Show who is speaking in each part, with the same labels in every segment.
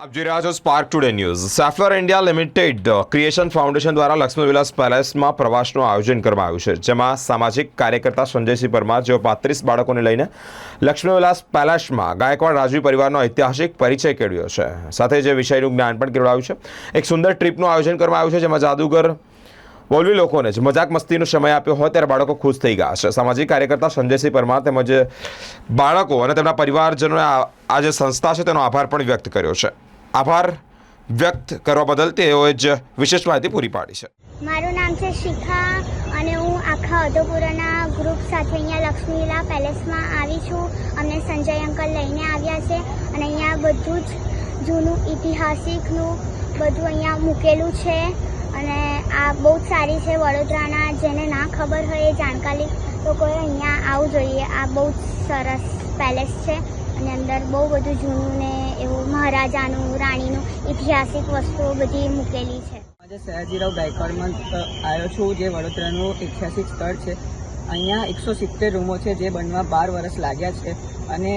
Speaker 1: આપ જોઈ રહ્યા છો Spark Today news Schaeffler India limited creation foundation દ્વારા લક્ષ્મી વિલાસ પેલેસમાં પ્રવાસનું આયોજન કરવામાં આવ્યું છે, જેમાં સામાજિક કાર્યકર્તા સંજયસિંહ પરમાર, જેઓ પાંત્રીસ બાળકોને લઈને લક્ષ્મી વિલાસ પેલેસમાં ગાયકવાડ રાજવી પરિવારનો ઐતિહાસિક પરિચય કેળવ્યો છે. સાથે જે વિષયનું જ્ઞાન પણ કેળવાયું છે. એક સુંદર ટ્રીપનું આયોજન કરવામાં આવ્યું છે, જેમાં જાદુગર બોલવી લોકોને જ. મજાક મસ્તીનો સમય આપ્યો હોય ત્યારે બાળકો ખુશ થઈ ગયા છે સામાજિક કાર્યકર્તા સંજયસિંહ પરમાર તેમજ બાળકો અને તેમના પરિવારજનોએ આ જે સંસ્થા છે તેનો આભાર પણ વ્યક્ત કર્યો છે. આભાર વ્યક્ત કરવા બદલ તેઓએ જ વિશેષ માહિતી પૂરી પાડી છે.
Speaker 2: મારું નામ છે શિખા અને હું આખા અધોપુરાના ગ્રુપ સાથે અહીંયા લક્ષ્મીલા પેલેસમાં આવી છું. અમને સંજય અંકલ લઈને આવ્યા છે અને અહીંયા બધું જ જૂનું ઐતિહાસિકનું બધું અહીંયા મૂકેલું છે. અને આ બહુ જ સારી છે વડોદરાના, જેને ના ખબર હોય એ જાણકારી લોકોએ અહીંયા આવવું જોઈએ. આ બહુ જ સરસ પેલેસ છે અને અંદર બહુ બધું જૂનું ને એવું મહારાજાનું, રાણીનું ઐતિહાસિક વસ્તુઓ બધી મૂકેલી છે.
Speaker 3: આજે સયાજીરાવ ગાયકવાડમાં આવ્યો છું, જે વડોદરાનું ઐતિહાસિક સ્થળ છે. અહીંયા એકસો સિત્તેર રૂમો છે જે બનવા બાર વર્ષ લાગ્યા છે અને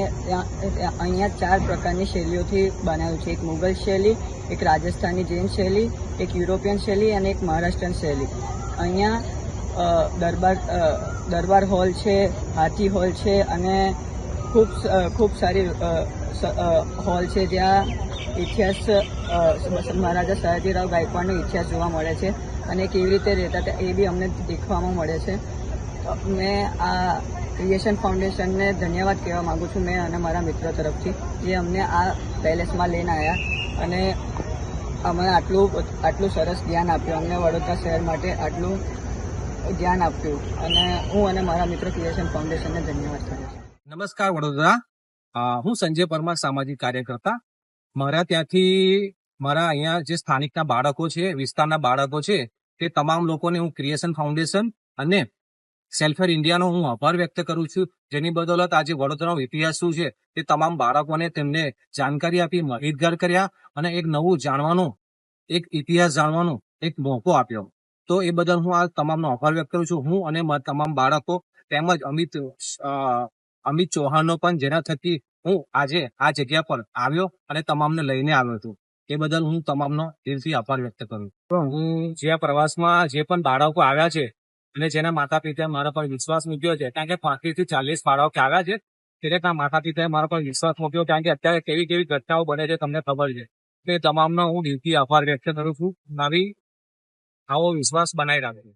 Speaker 3: અહીંયા ચાર પ્રકારની શૈલીઓથી બનાવ્યું છે. એક મુઘલ શૈલી, એક રાજસ્થાની જૈન શૈલી, એક યુરોપિયન શૈલી અને એક મહારાષ્ટ્રન શૈલી. અહીંયા દરબાર દરબાર હોલ છે, હાથી હોલ છે અને ખૂબ ખૂબ સારી હોલ છે જ્યાં ઇતિહાસ મહારાજા સયાજીરાવ ગાયકવાડનો ઇતિહાસ જોવા મળે છે અને કેવી રીતે રહેતા હતા એ બી અમને દેખવામાં મળે છે. મેં આ ક્રિએશન ફાઉન્ડેશનને ધન્યવાદ કહેવા માગું છું મેં અને મારા મિત્રો તરફથી, જે અમને આ પેલેસમાં લઈને આવ્યા અને અમને આટલું આટલું સરસ જ્ઞાન આપ્યું. અમને વડોદરા શહેર માટે આટલું જ્ઞાન આપ્યું. અને હું અને મારા મિત્રો ક્રિએશન ફાઉન્ડેશનને ધન્યવાદ કરું છું.
Speaker 4: નમસ્કાર વડોદરા. હું સંજય પરમાર, સામાજિક કાર્યકર્તા. મારા ત્યાંથી મારા અહીંયા જે સ્થાનિકના બાળકો છે, વિસ્તારના બાળકો છે, તે તમામ લોકોને હું ક્રિએશન ફાઉન્ડેશન અને સેલ્ફર ઇન્ડિયાનો હું આભાર વ્યક્ત કરું છું. જેની બદોલત આજે વડોદરાનો ઇતિહાસ શું છે તે તમામ બાળકોને તેમને જાણકારી આપી, માહિતગાર કર્યા અને એક નવું જાણવાનો, એક ઇતિહાસ જાણવાનો એક મોકો આપ્યો. તો એ બદલ હું આ તમામનો આભાર વ્યક્ત કરું છું. હું અને તમામ બાળકો તેમજ અમિત અમિત ચૌહાણનો પણ જેના થકી હું આજે આ જગ્યા પર આવ્યો અને તમામને લઈને આવ્યો હતો એ બદલ હું તમામનો દિલથી આભાર વ્યક્ત કરું હું જે પ્રવાસમાં જે પણ બાળકો આવ્યા છે અને જેના માતા પિતાએ મારા પર વિશ્વાસ મૂક્યો છે. કારણ કે પાંત્રીસથી ચાલીસ બાળકો આવ્યા છે? દરેકના માતા પિતાએ મારા પર વિશ્વાસ મૂક્યો કારણ કે અત્યારે કેવી કેવી ઘટનાઓ બને છે તમને ખબર છે. તે તમામનો હું દિલથી આભાર વ્યક્ત કરું છું. મારી આવો વિશ્વાસ બનાવી રાખજો.